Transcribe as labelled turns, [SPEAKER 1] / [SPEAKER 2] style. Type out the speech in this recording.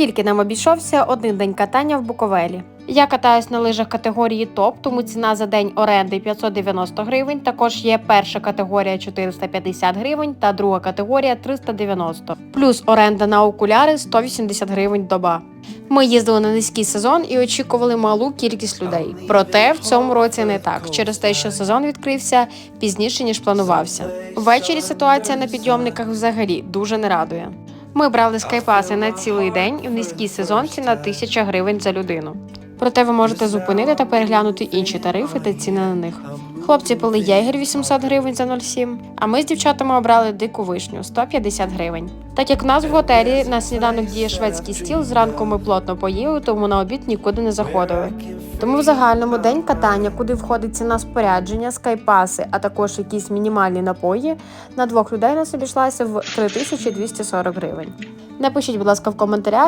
[SPEAKER 1] Скільки нам обійшовся один день катання в Буковелі? Я катаюсь на лижах категорії топ, тому ціна за день оренди 590 гривень. Також є перша категорія 450 гривень та друга категорія 390. Плюс оренда на окуляри 180 гривень доба. Ми їздили на низький сезон і очікували малу кількість людей. Проте в цьому році не так, через те, що сезон відкрився пізніше ніж планувався. Ввечері ситуація на підйомниках взагалі дуже не радує. Ми брали скайпаси на цілий день і в низькій сезон ціна 1000 гривень за людину. Проте ви можете зупинити та переглянути інші тарифи та ціни на них. Хлопці пили єгер 800 гривень за 0,7, а ми з дівчатами обрали дику вишню 150 гривень. Так як в нас в готелі на сніданок діє шведський стіл, зранку ми плотно поїли, тому на обід нікуди не заходили. Тому в загальному день катання, куди входить ціна спорядження, скайпаси, а також якісь мінімальні напої, на двох людей нас обійшлася в 3240 гривень. Напишіть, будь ласка, в коментарях,